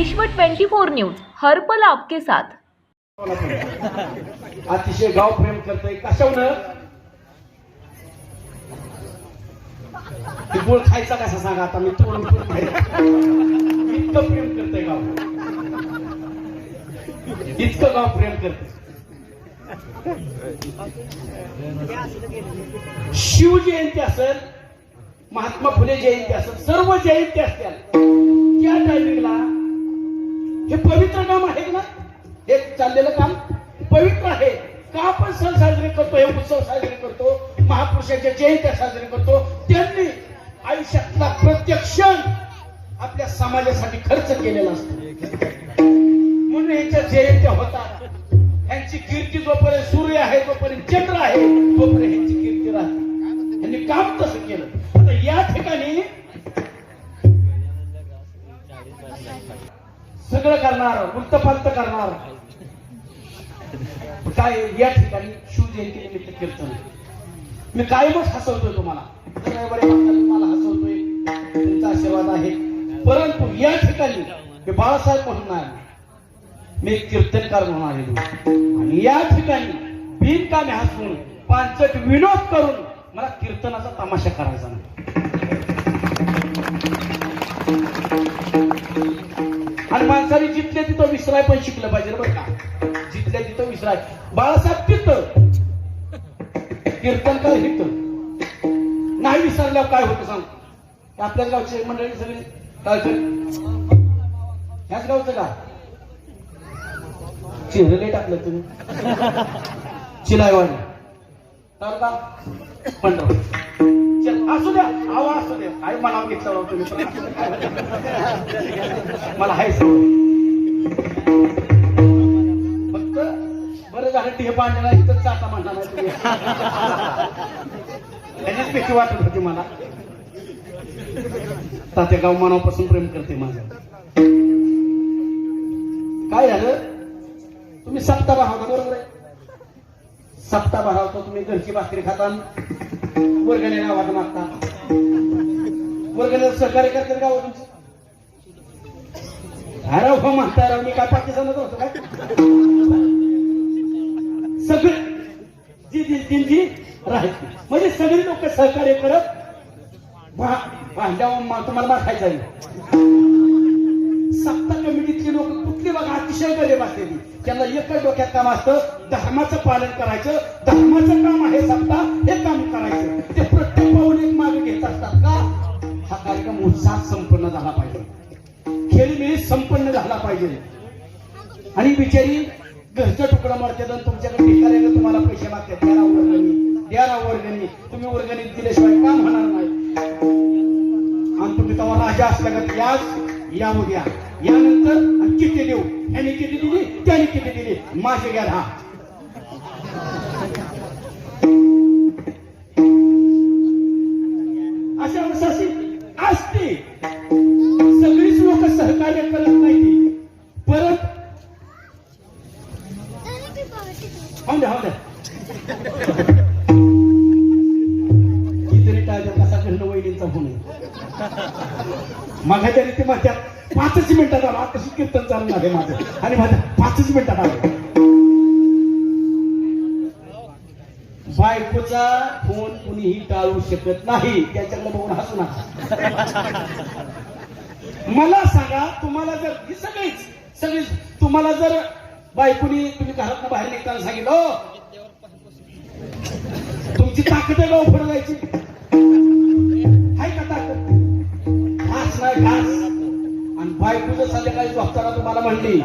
विश्व 24 न्यूज हरपल आपके साथ. अतिशय गाव प्रेम करतोय. कशावर गोळ खायचा कसा सांगा आता? मी तोडून इतकं प्रेम करतोय गाव इतकं गाव प्रेम करतोय. शिवजयंती असेल महात्मा फुले जयंती असेल सर्व जयंती असतील. हे पवित्र काम आहे ना? हे चाललेलं काम पवित्र आहे. का आपण सण साजरे करतो? हे उत्सव साजरे करतो. महापुरुषाच्या जयंत्या साजरे करतो. त्यांनी आयुष्यातला प्रत्येक क्षण आपल्या समाजासाठी खर्च केलेला असतो. म्हणून यांच्या जयंत्या होतात. यांची कीर्ती जोपर्यंत सूर्य आहे जोपर्यंत चंद्र आहे तोपर्यंत यांची कीर्ती राहते. यांनी काम तसं केलं. आता या ठिकाणी सगळं करणार वृत्तपंत करणार. काय या ठिकाणी शिवजयंती निमित्त कीर्तन मी कायमच हसवतोय तुम्हाला. तुम्हाला हसवतोय. तुमचा आशीर्वाद आहे. परंतु या ठिकाणी मी बाळासाहेब म्हणून आहे. मी कीर्तनकार म्हणून आलेलो आणि या ठिकाणी बिनकामी हसून पांचट विनोद करून मला कीर्तनाचा तमाशा करायचा नाही. आणि माणसाने जिथल्या तिथं विसराय पण शिकलं पाहिजे बरं का? जिथल्या तिथं विसराय. बाळासाहेब तिथं कीर्तनकार हिथं नाही विसरल्यावर काय होतं सांग? आपल्याच गावचे मंडळी सगळे? काय ह्याच गावचं का? चिरले टाकलं तुम्ही. चिलायवाडी तर का? पंढर असू द्या. आवा असू द्या. काय मला घेतलं तुम्ही. मला हाय फक्त बरं झालं ते पांढरा इथं चाका म्हणणार नाही त्याचीच भीती वाटत होती मला. तात्या गाव मनापासून प्रेम करते माझं. काय झालं? तुम्ही सप्ता भावता बरोबर आहे. सप्ता भावता तुम्ही घरची भाकरी खाता. वर्गण्या गावात मागता वर्गणीला सहकार्य करतात गाव तुमचं अरे हो म्हणता राव मी काय पाकिस्तानात होतो काय? सगळे जी जी जी जी राहायची म्हणजे सगळे लोक सहकार्य करत भांड्यावर मा- तुम्हाला मार खायचा सप्ता कमिटीतली लोक कुठली बघा अतिशय गरीब असलेली. त्यांना एकच डोक्यात काम असतं धर्माचं पालन करायचं धर्माचं काम आहे सप्ता हे काम करायचं. ते प्रत्येक पाऊल एक मागे घेत असतात का? हा कार्यक्रम उत्साहात संपन्न झाला पाहिजे. खेळमेळी संपन्न झाला पाहिजे. आणि बिचारी घरचं तुकडा मारतात आणि तुमच्याकडे भिकाऱ्यानं तुम्हाला पैसे मागतात. द्या वर्गणी द्या वर्गणी. तुम्ही वर्गणी दिल्याशिवाय काम होणार नाही. आणि तुम्ही तेव्हा राजा का याच या. उद्या यानंतर किती देऊ? यांनी किती दिली? त्याने किती दिली? माझे घ्या हा बायकोचा फोन कुणीही टाळू शकत नाही. त्याच्याकडे बघून हसू नका. मला सांगा तुम्हाला जर ही सगळीच सगळीच तुम्हाला जर बायकोनी तुम्ही घरात बाहेर निघताना सांगितलं तुमची ताकद आहे गाव जायची. हाय का ताकद? घास नाही आणि बायको जर संध्याकाळी झोपताना तुम्हाला म्हणली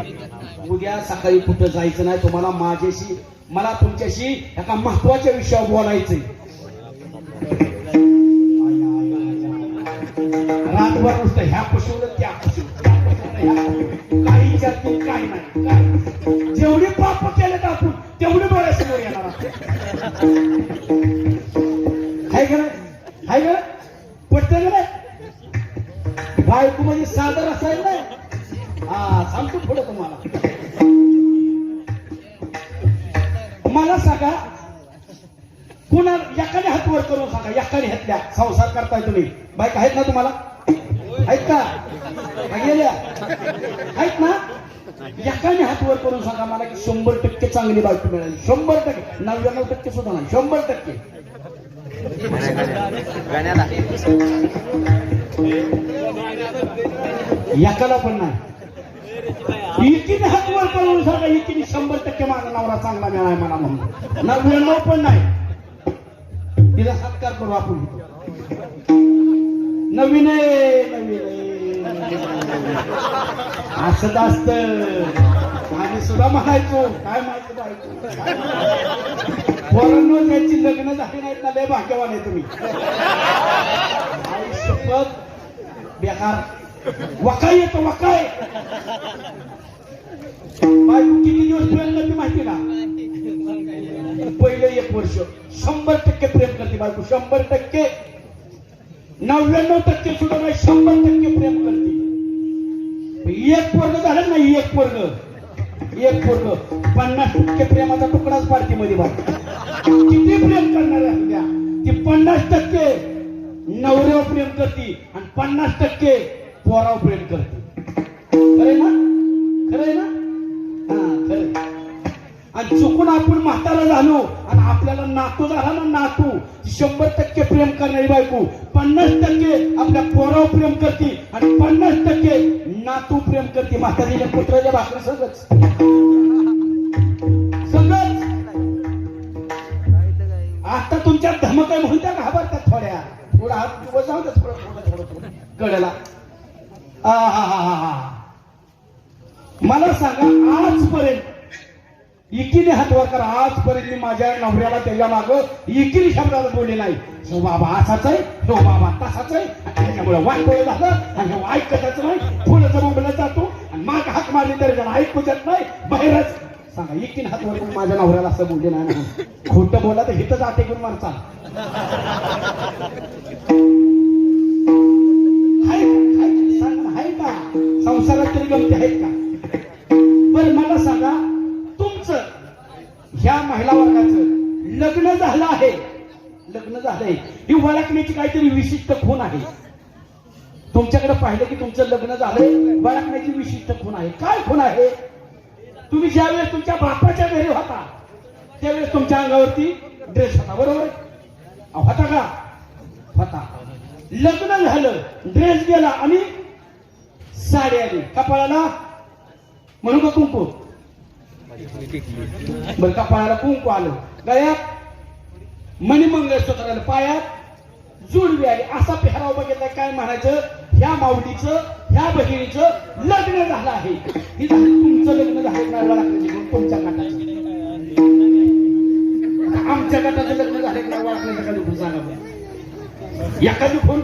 उद्या सकाळी कुठं जायचं नाही तुम्हाला माझ्याशी मला तुमच्याशी एका महत्त्वाच्या विषयावर बोलायचंय. रातभर नुसतं ह्या पशुवर त्या पशु त्या पशुवर ह्या काही विचारतील काही नाही काही जेवढे पाप केले तर आपण तेवढे डोळ्यासमोर येणार आपल्या. हाय का नाही हाय का पटतं का नाही? बायको म्हणजे सादर असायला हा सांगतो पुढे तुम्हाला. कुणा एखाद्या हात वर संसार करताय तुम्ही. बायका आहेत ना तुम्हाला? आहेत का? गेल्या आहेत ना? एकाने हात वर करून सांगा मला की शंभर टक्के चांगली बायको मिळाली. शंभर टक्के. नव्याण्णव टक्के सुद्धा नाही. शंभर टक्के. एकाला पण नाही. एकीने हात वर करून सांगा एकीने शंभर टक्के माझा नवरा चांगला मिळाला मला म्हणून. नव्याण्णव पण नाही. तिला सत्कार करू आपण. नवीन आहे नवीन आहे. असत आणि सुद्धा म्हणायचो काय माहिती बायको? पोरांनो त्यांची लग्न झाली नाहीत ना लय भाग्यवान आहे तुम्ही. आई शपथ बेकार वकाय येतो वकाय. बायको किती दिवस प्रेम करते माहिती ना पहिलं एक वर्ष. शंभर टक्के प्रेम करते बायको शंभर टक्के. नव्याण्णव टक्के सुद्धा नाही शंभर टक्के प्रेम करते. एक वर्ग झालं ना एक वर्ग एक वर्ग पन्नास टक्के प्रेमाचा तुकडाच पाडते मध्ये बाय. किती प्रेम करणार आहे ती पन्नास टक्के नवऱ्यावर प्रेम करते आणि पन्नास टक्के पोरावर प्रेम करते. खरंय ना? खरंय ना? हा खरंय. आणि चुकून आपण म्हातारा झालो आणि आपल्याला नातू झाला ना नातू शंभर टक्के प्रेम करणारी बायको पन्नास टक्के आपल्या पोरावर प्रेम करते आणि पन्नास टक्के नातू प्रेम करते. म्हातारीच्या पुत्राच्या भाकरी सगळंच. सगळंच. आता तुमच्या धमक आहे म्हणून त्या घाबरतात थोड्या. थोडा हात वर जाऊ दे थोडं थोडं थोडं थोडं. हा हा हा हा. मला सांगा आजपर्यंत इकीने हात वर आज आजपर्यंत मी माझ्या नवऱ्याला त्याच्या माग इकिरी शब्दाला बोलले नाही. हो बाबा असाच आहे हो बाबा तसाच आहे. त्याच्यामुळे वाटोळ झालं आणि हे ऐकतच नाही. फुलं बोंबला जातो. आणि माग हात मारली तरी त्याला ऐकू देत नाही. बाहेरच. सांगा इकीन हात वर माझ्या नवऱ्याला असं बोलले नाही खोटं बोला तर हिथंच आटे घेऊन मारचा सांग हाय का? संसारात तरी गमती आहेत का? झालं आहे. लग्न झालंय. ही वळखण्याची काहीतरी विशिष्ट खून आहे. तुमच्याकडे पाहिलं की तुमचं लग्न झालंय वळखण्याची विशिष्ट खून आहे. काय खून आहे? तुम्ही ज्यावेळेस तुमच्या बापाच्या घरी होता त्यावेळेस तुमच्या अंगावरती ड्रेस होता बरोबर? अहो, होता का? होता. लग्न झालं ड्रेस गेला आणि साडी आली. कपाळाला? म्हणू का कुंकू? बरं कपाळाला कुंकू आलं. गळ्यात? मणिमंगळेश्वराला पायात जुडवी आली असा पेहराव बघितला काय म्हणायचं? ह्या माऊलीचं ह्या बहिणीचं लग्न झालं आहे. हे तुमचं लग्न झालं नाही वळखण्याची तुमच्या गटाचं आमच्या गटाचं लग्न झालं नाही वळखण्याचं एखादी खूण सांगा बरं. एखादी खूण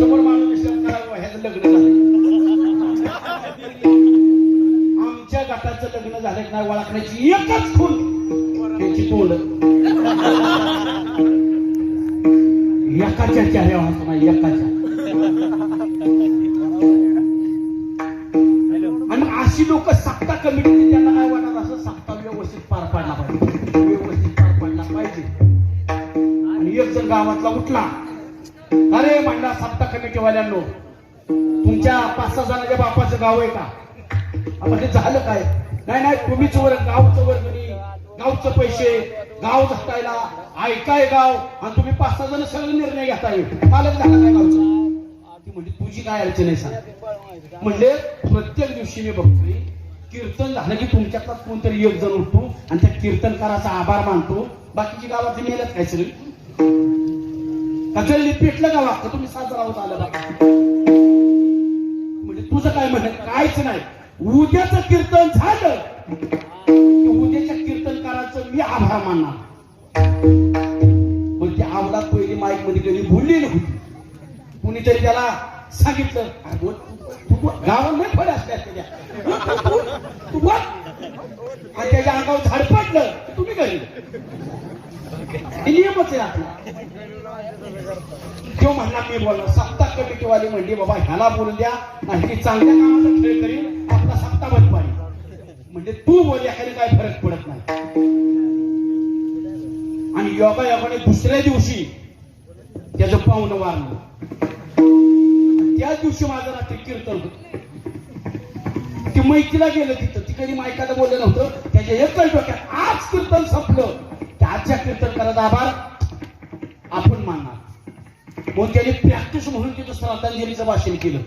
समोर माणूस विचार ह्याचं लग्न झालं आमच्या गटाचं लग्न झालं नाही वळखण्याची एकच खून. त्याची तोंड. एकाच्या चेहऱ्यावर एकाच्या. आणि अशी लोक सत्ता कमिटी त्यांना काय वाटत असं सत्ता व्यवस्थित पार पाडला पाहिजे. व्यवस्थित पार पाडला पाहिजे. आणि एक जण गावातला उठला अरे म्हणला सत्ता कमिटीवाल्यांनो तुमच्या पाच सहा जणांच्या बापाचं गाव आहे का? आपण हे झालं काय? नाही नाही तुम्हीच वर गावचं वर्गणी गावचं पैसे गाव जगतायला ऐकाय गाव. आणि तुम्ही पाच सहा जण सगळे निर्णय घेताय. पालक झाला काय गावचं. ती म्हणजे तुझी काय अडचण आहे सांग. म्हणजे प्रत्येक दिवशी मी बघतोय कीर्तन झालं की तुमच्यातलाच कोणतरी एक जण उठतो आणि त्या कीर्तनकाराचा आभार मानतो. बाकीची गावातली मेहनत काय सगळी? कचरली पेटलं का वागतं तुम्ही साजरा होत आलं म्हणजे तुझं काय म्हणत काहीच नाही. उद्याचं कीर्तन झालं उद्याच्या कीर्तनकाराचं मी आभार मानणार. मध्ये गेली बोललेली होती. कुणीतरी त्याला सांगितलं "अरे गावात नाही फळे असल्या त्याच्या "तू बोल, आणि त्याच्या अंगावर झाड पडलं तुम्ही घरी नियमच आहे आपला. तो म्हणला मी बोलला सप्ताह कमिटीवाली म्हणली बाबा ह्याला बोलू द्या नाही चांगल्या कामाचा खेळ करील आपला सप्ताह बंद पाहिजे म्हणजे तू बोलल्या खाली काय फरक पडत नाही. आणि योगा योगाने दुसऱ्या दिवशी त्याचं पाहुणं वारलं. त्याच दिवशी माझं रात्री कीर्तन होत. ती मैत्रीला गेलं तिथं. ती कधी मायकाला बोललं नव्हतं. त्याच्या एकच डोक्यात आज कीर्तन संपलं. त्या आजच्या कीर्तन करत आभार आपण मानणार. मग त्याने प्रॅक्टिस म्हणून तिथं श्रद्धांजलीचं भाषण केलं.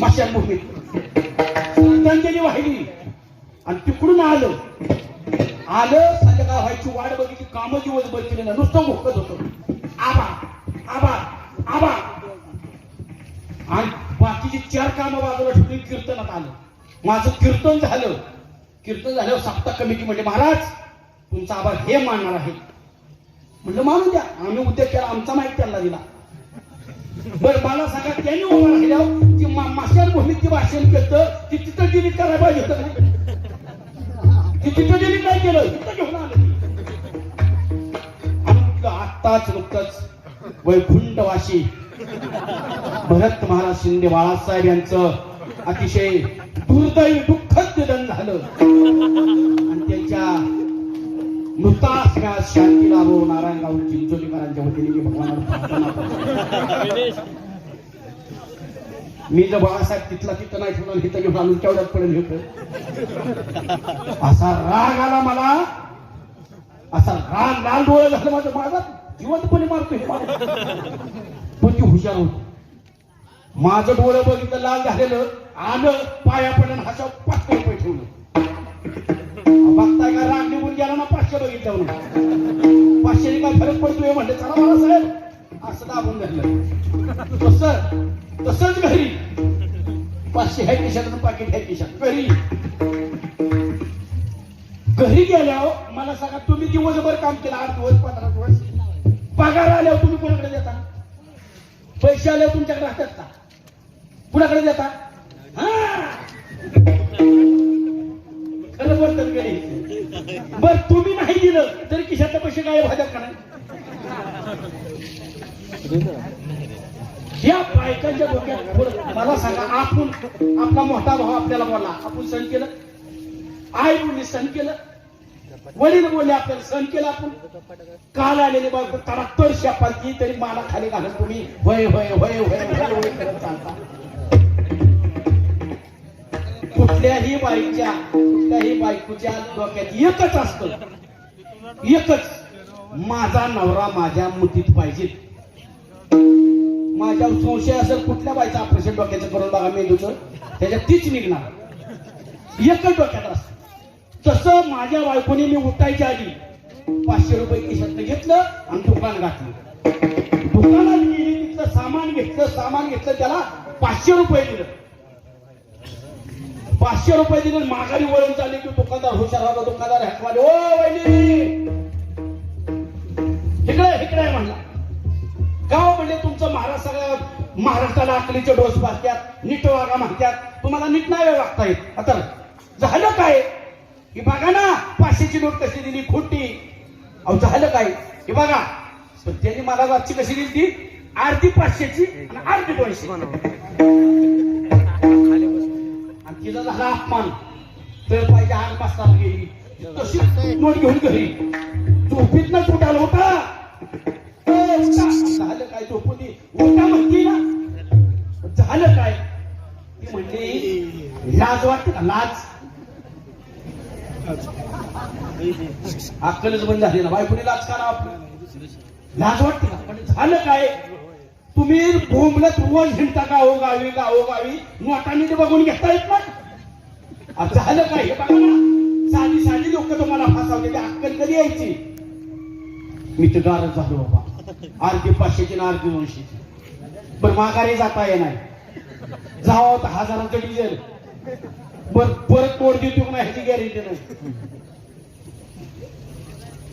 माशांभूमीत श्रद्धांजली वाहिली. आणि तिकडून आलं. आलं संध्याकाळ व्हायची वाट बघितली. कामं दिवसभर केले ना नुसतं मोकत होतं. आबा आबा आबा आणि बाकीची चार कामं बाजूला ठेवून कीर्तनात आलं. माझं कीर्तन झालं. कीर्तन झाल्यावर सप्ताह कमिटी म्हणजे महाराज तुमचा आभार हे मानणार आहे. म्हणलं मानू द्या. आम्ही उद्या केला आमचा माहीत त्यांना दिला. बर मला सांगा त्यांनी उभं राहिल्यावर ती माशाल भूमीत भाषण केलं ती तिथं डिलीट करायला पाहिजे होतं ती तिथं डिलीट नाही केलं तिथं घेऊन आलं. आणि आत्ताच नुकतंच वैकुंठवाशी भरत महाराज शिंदे बाळासाहेब यांचं अतिशय दुर्दैव दुःखद निधन झालं. आणि त्यांच्या मृतात्म्यास शांती लाभो हो, नारायणगाव चिंचोलीकरांच्या वतीने मी भगवानाला मी जर बाळासाहेब तिथला तिथं नाही ठेवणार तिथं घेऊन आणून तेवढ्यात पडेल होत असा राग आला मला असा लाल लाल डोळा झालं माझं माझा जिवंतपणे मारतो हे पण ती हुशार होती. माझं डोळं बघितलं लाल झालेलं आलं पाया पडलं हाचा पाचशे रुपये ठेवलं. बघताय का राग निघून गेला ना पाचशे बघितलं म्हणून. पाचशे काय फरक पडतोय म्हणलं चला मला साहेब. असं दाबून धरलं. तस तसंच घरी. पाचशे ह्या खिशात पाकिट ह्या किशात घरी. घरी गेल्यावर मला सांगा तुम्ही दिवसभर काम केलं आठ दिवस पंधरा दिवस? पगार आल्यावर तुम्ही कोणाकडे देता? पैसे आल्यावर तुमच्याकडे राहतात का? कुणाकडे देता? हा. खरं बोलतात घरी बर तुम्ही नाही दिलं तरी किशातले पैसे काय भाज्यात का नाही? या बायकांच्या डोक्यात मला सांगा आपण आपला मोठा भाऊ आपल्याला बोला. आपण सण केलं? आई मुली सण केलं? वडील बोलले आपल्याला सण केला आपण. काल आलेले बायको त्याला तर शापालती तरी माला खाली घालत तुम्ही वय वय वय वय वय वय करत चालता. कुठल्याही बाईच्या कुठल्याही बायकोच्या डोक्यात एकच असत. एकच. माझा नवरा माझ्या मुठीत पाहिजे. माझ्या संशय असेल कुठल्या बाईचं ऑपरेशन डोक्याचं करून बघा मेंदूचं. त्याच्यात तीच निघणार. एकच डोक्यात असत. तसं माझ्या बायकोने मी उठायच्या आधी पाचशे रुपये खिशात घेतलं आणि दुकान घातलं. दुकानात गेली तिथलं सामान घेतलं सामान घेतलं त्याला पाचशे रुपये दिलं. पाचशे रुपये दिले माघारी वळून चालले की दुकानदार हुशार होता दुकानदार हाकवाले ओ वहिनी! इकडे इकडे आहे म्हणला. गाव म्हणजे तुमचं महाराष्ट्र महाराष्ट्राला अकलीचे डोस बांधत्यात नीट वागा मागत्यात तुम्हाला नीट नाही वागता येत. आता झालं काय? ही बघा ना पाचशेची नोट कशी दिली खोटी. अहो झालं काय? हे बघा. पण त्यांनी मला वाची कशी दिली ती? अर्धी पाचशेची आणि अर्धी दोनशे. आणि तिचा झाला अपमान. तर पाहिजे आग बसताना गेली तशी नोट घेऊन घरी. झोपीत ना तुटाला होता. झालं काय झोपून दे. उठा म्हणती ना. झालं काय? ती म्हणली लाज वाटते का? लाज. अक्कलच बंद झाली ना. बायकोने लाज करा आपली लाज वाटते का? पण झालं काय? तुम्ही बोंबलत रोज हिंडता गावो गावी गावो गावी नोटाने ते बघून घेता येत ना झालं काय? हे बघा साधी साधी लोक तुम्हाला फसावते. ते अक्कल कधी यायची. मी तर गारच झालो बाबा. अर्धी पाचशेची ना अर्धी दोनशेची. पण माघारी जाता येणार. जावं तर हजारांचं डिझेल. परत परत कोड देतो नाही ह्याची गॅरंटी नाही.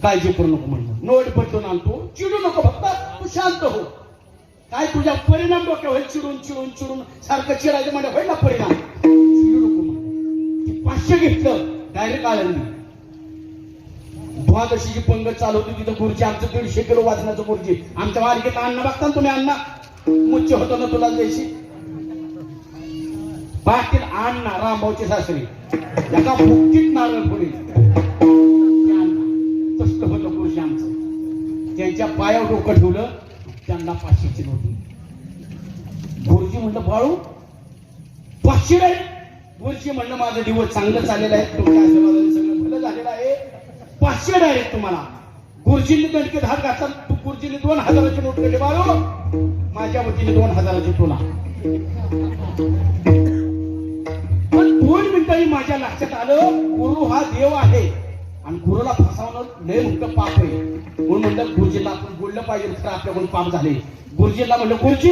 काळजी करू नको म्हणलं नोट पटून आणतो. चिडू नको फक्त. तू शांत हो. काय तुझ्या परिणाम डोक्यावर होईल चिडून चिडून चिडून. सारखं चिडायचं म्हणजे होईल ना परिणाम? चिडू नको पाचशे घेतलं डायरेक्ट आलं नाही. द्वादशीची पंगत चालू तिथं गुरुजी आमचं दीडशे किलो वाजनाचं गुरुजी. आमच्या मालिकेत अन्न बघता तुम्ही अण्णा मुच्च होतो ना तुला द्यायची पाटील अण्णा रामभाऊचे सासरी. एका मुक्तीत नारळ पुढे. होतं गुरुजी आमचं. त्यांच्या पायावर डोकं ठेवलं त्यांना पाचशेची गुरुजी म्हणलं बाळू पाचशे डायरेक्ट गुरुजी म्हणलं माझं दिवस चांगलं चाललेलं आहे. तुमच्या आशीर्वादाने सगळं भलं झालेलं आहे. पाचशे डायरेक्ट तुम्हाला. गुरुजींनी दणके हात घातला. तू गुरुजींनी दोन हजाराची नोट केली बाळू. माझ्या वतीने दोन हजाराची तुला. आलं गुरु हा देव आहे. आणि गुरुला फसवणं लय मोठं पाप आहे. म्हणून म्हणतात गुरुजीला आपण बोललं पाहिजे तर आपल्याकडून पाप झाले. गुरुजीला म्हणलं गुरुजी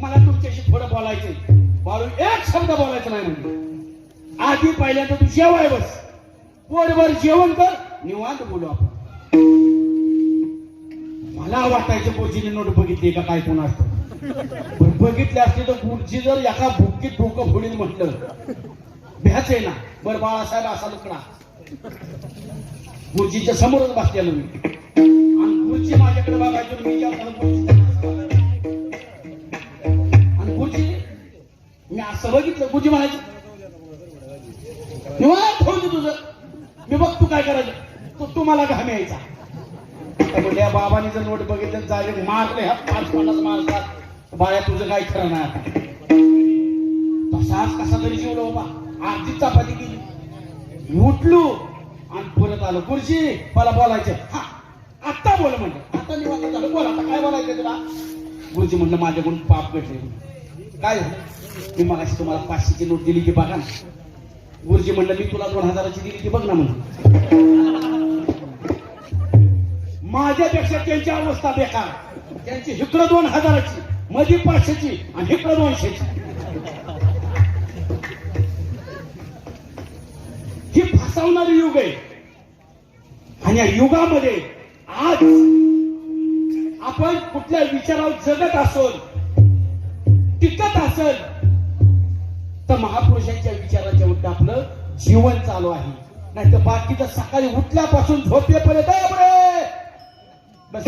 मला तुमच्याशी थोडं बोलायचंय. बाळू एक शब्द बोलायचं नाही म्हणजे आधी पहिल्यांदा तू जेवाय बस. पोटभर जेवण कर निवांत बोलू आपण. मला वाटायचं गुरुजीने नोट बघितली का काय कोण असतं. बघितले असते तर गुरुजी जर एका भुकीत डोकं फोडीन म्हटलं भ्याच आहे ना. बर बाळासाहेब असा लुकडा. गुरुजीच्या समोरच बसलेलो मी. आणि गुरुजी माझ्याकडे बघायचो आणि मी आणि गुरुजी मी असं बघितलं. गुरुजी म्हणायचं निवांत होऊ दे तुझं. मी बघ तू काय करायचं. तो तुम्हाला घाम यायचा. आता या बाबाने जर नोट बघितलं जागे मारले हा पाच पन्नास मारतात बाळ्या तुझं काय खरं नाही तसाच कसा तरी जेवलो बाबा आधीच चपाती केली उठलो आणि परत आलो. गुरुजी मला बोलायचं हा आत्ता बोल म्हणलं. आता निवांत झालं. बोल आता काय बोलायचं तुला? गुरुजी म्हणलं माझ्याकडून पाप घडले. काय झालं? मी मगाशी तुम्हाला पाचशेची नोट दिली की बघा ना. गुरुजी म्हणलं मी तुला दोन हजाराची दिली की बघ ना म्हणून. माझ्यापेक्षा त्यांची अवस्था बेकार. त्यांची हिकडं दोन हजाराची मधी पाचशेची आणि हिकडं दोनशेची. ही युग आहे आणि या युगामध्ये आज आपण कुठल्या विचारावर जगत असल टिकत असल तर महापुरुषांच्या विचाराच्या उलट आपलं जीवन चालू आहे. नाही तर बाकीचं सकाळी उठल्यापासून झोपेपर्यंत "ए, बस.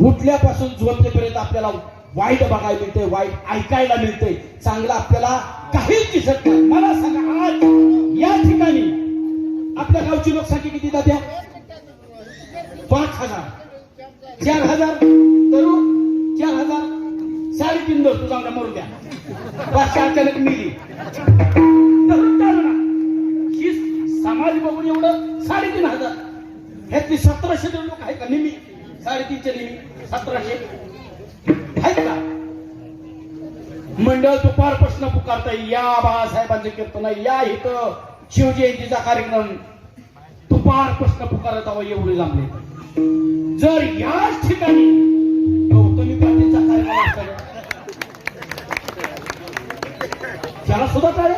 उठल्यापासून झोपेपर्यंत आपल्याला वाईट बघायला मिळते वाईट ऐकायला मिळते. चांगलं आपल्याला काहीच दिसत नाही. मला सांगा आज या ठिकाणी आपल्या गावची लोकसंख्या किती जात्या पाच हजार. चार हजार तरुण चार हजार. साडेतीन दोस्त तू चांगला मरू द्या. पाचशे अचानक मिली. ना ही समाज बघून एवढं साडेतीन हजार. ह्यातली सतराशे लोक आहे का? नेहमी साडेतीनशे नेहमी सतराशे. आहेत का मंडळ दुपारपासून पुकारता या बाळासाहेबांचं कीर्तन या इथं शिवजयंतीचा कार्यक्रम. दुपारपासून पुकारत आहो एवढे जमले जर याच ठिकाणी गौतमी पाटीलचा कार्यक्रम असता त्याला सुद्धा काय?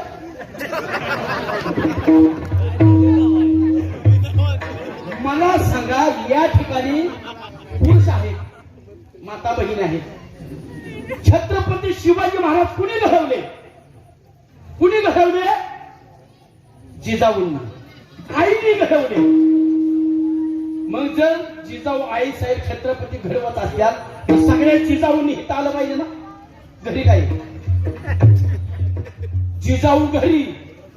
मला सांगा या ठिकाणी पुरुष आहेत माता बहीण आहेत. छत्रपती शिवाजी महाराज कुणी घडवले कुणी घडवले जिजाऊंना. आईने घडवले मग जर जिजाऊ आई साहेब छत्रपती घडवत असल्यास तर सगळ्या जिजाऊंनी हिता आलं पाहिजे ना? घरी काय? जिजाऊ घरी.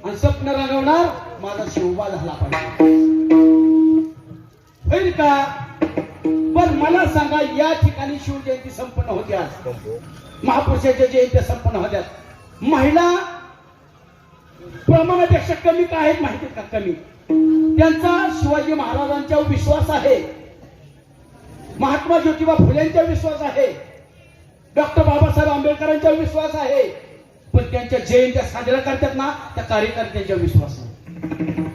आणि स्वप्न रंगवणार माझा शिवबा झाला पाहिजे. होईल का? पण मला सांगा या ठिकाणी शिवजयंती संपन्न होत्या आज. महापुरुषाच्या जयंत्या संपन्न होत्या. महिला प्रमाणापेक्षा कमी का आहेत माहिती का? कमी. त्यांचा शिवाजी महाराजांचा विश्वास आहे. महात्मा ज्योतिबा फुलेंचा विश्वास आहे. डॉक्टर बाबासाहेब आंबेडकरांचा विश्वास आहे. पण त्यांच्या जयंत्या साजऱ्या करतात ना त्या कार्यकर्त्यांच्या विश्वास आहे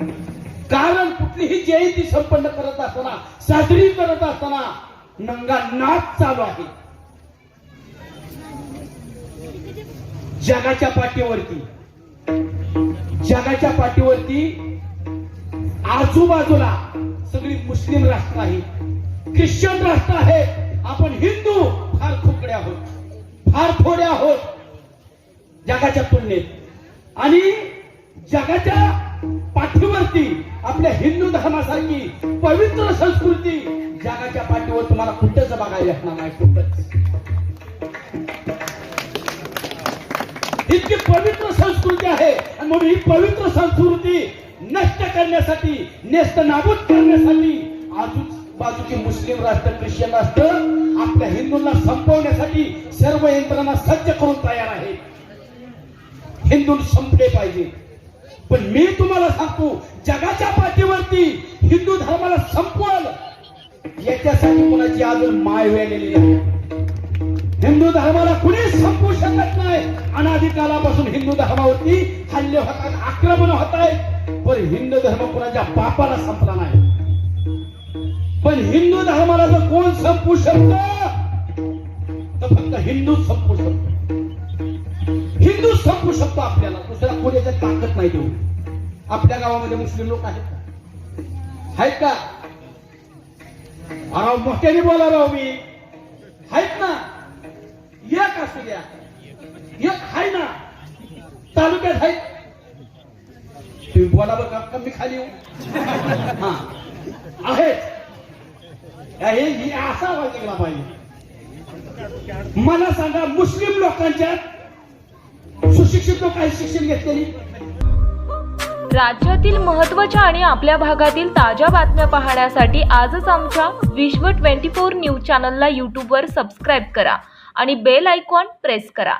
कारण कुठलीही जयंती संपन्न करत असताना साजरी करत असताना नंगा नाच चालू आहे. जगाच्या पाठीवरती जगाच्या पाठीवरती आजूबाजूला सगळी मुस्लिम राष्ट्र आहे. ख्रिश्चन राष्ट्र आहे. आपण हिंदू फार खुकडे आहोत. फार थोडे आहोत. जगाच्या तुलनेत. आणि जगाच्या पाठीवरती आपल्या हिंदू धर्मासारखी पवित्र संस्कृती जगाच्या पाठीवर तुम्हाला कुठंच बघायला असणार नाही कुठंच. इतकी पवित्र संस्कृती आहे आणि म्हणून ही पवित्र संस्कृती नष्ट करण्यासाठी नेस्त नाबूद करण्यासाठी आजूच बाजूचे मुस्लिम राष्ट्र ख्रिश्चन राष्ट्र आपल्या हिंदूंना संपवण्यासाठी सर्व यंत्रणा सज्ज करून तयार आहे हिंदू संपले पाहिजे. पण मी तुम्हाला सांगतो जगाच्या पाठीवरती हिंदू धर्माला संपवल याच्यासाठी कुणाची अजून माय वेळलेली आहे? हिंदू धर्माला कुणी संपवू शकत नाही. अनाधिकालापासून हिंदू धर्मावरती हल्ले होतात आक्रमण होत आहेत पण हिंदू धर्म कुणाच्या बापाला संपला नाही. पण हिंदू धर्माला जर कोण संपू शकत तर फक्त हिंदू संपू शकतो. हिंदू संपू शकतो आपल्याला. दुसऱ्या कोणाच्या ताकद नाही देऊ. आपल्या गावामध्ये मुस्लिम लोक आहेत का? आहेत का? अहो मोठ्याने बोला राव मी. आहेत ना? एक असू द्या. एक आहे ना. तालुक्यात आहेत. तुम्ही बोला बघा का मी खाली येऊ. हा. आहेत. हे असा आवाज निघाला पाहिजे. मला सांगा मुस्लिम लोकांच्या सुशिक्षित लोक आहेत शिक्षण घेतलेली राज्यातील महत्त्वाच्या आणि आपल्या भागातील ताज्या बातम्या पाहण्यासाठी आजच आमच्या विश्व ट्वेंटी फोर न्यूज चॅनलला यूट्यूबवर सबस्क्राईब करा आणि बेल आयकॉन प्रेस करा.